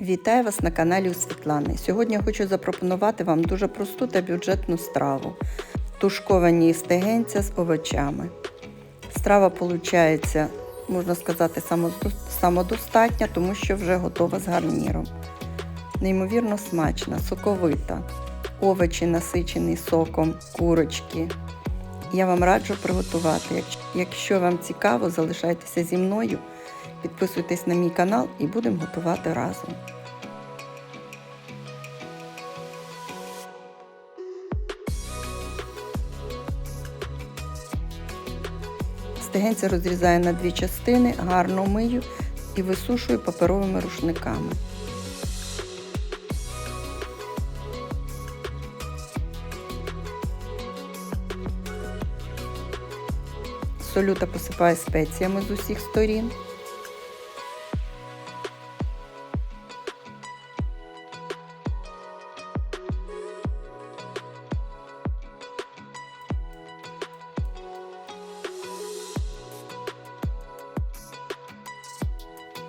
Вітаю вас на каналі у Світлани. Сьогодні я хочу запропонувати вам дуже просту та бюджетну страву. Тушковані стегенця з овочами. Страва виходить, можна сказати, самодостатня, тому що вже готова з гарніром. Неймовірно смачна, соковита. Овочі насичені соком, курочки. Я вам раджу приготувати. Якщо- вам цікаво, залишайтеся зі мною. Підписуйтесь на мій канал і будемо готувати разом. Стегенця розрізаю на дві частини, гарно мию і висушую паперовими рушниками. Солю та посипаю спеціями з усіх сторін.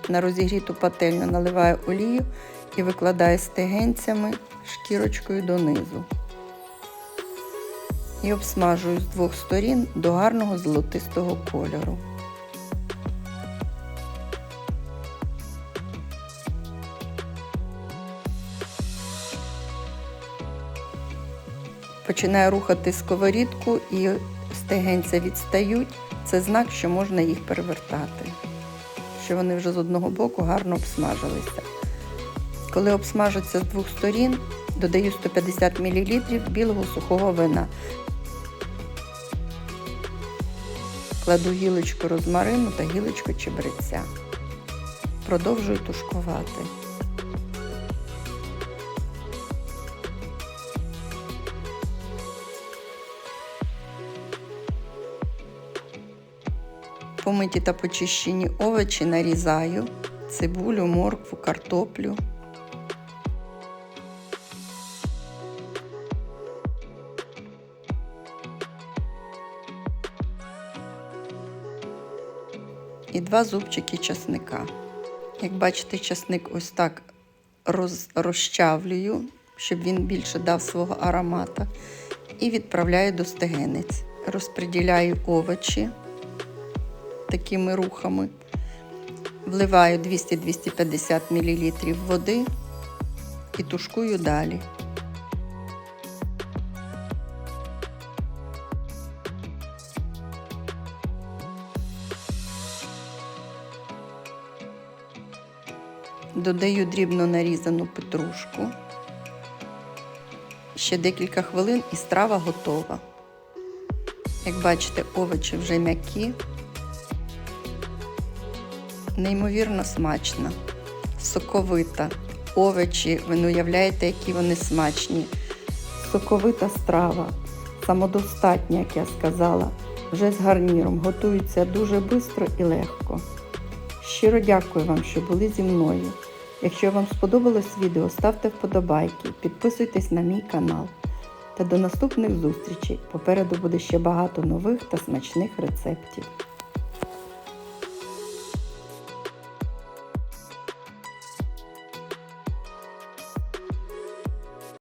На розігріту пательню наливаю олію і викладаю стегенцями шкірочкою донизу. І обсмажую з двох сторін до гарного золотистого кольору. Починаю рухати сковорідку і стегенця відстають. Це знак, що можна їх перевертати що вони вже з одного боку гарно обсмажилися. Коли обсмажаться з двох сторін, додаю 150 мл білого сухого вина. Кладу гілочку розмарину та гілочку чебреця. Продовжую тушкувати. Помиті та почищені овочі нарізаю, цибулю, моркву, картоплю. І два зубчики часника. Як бачите, часник ось так роз, розчавлюю, щоб він більше дав свого аромата. І відправляю до стегенець. Розподіляю овочі такими рухами. Вливаю 200-250 мл води і тушкую далі. Додаю дрібно нарізану петрушку. Ще декілька хвилин і страва готова. Як бачите, овочі вже м'які, неймовірно смачна, соковита. Овочі, ви не уявляєте, які вони смачні. Соковита страва, самодостатня, як я сказала, вже з гарніром. Готується дуже швидко і легко. Щиро дякую вам, що були зі мною. Якщо вам сподобалось відео, ставте вподобайки, підписуйтесь на мій канал. Та до наступних зустрічей. Попереду буде ще багато нових та смачних рецептів.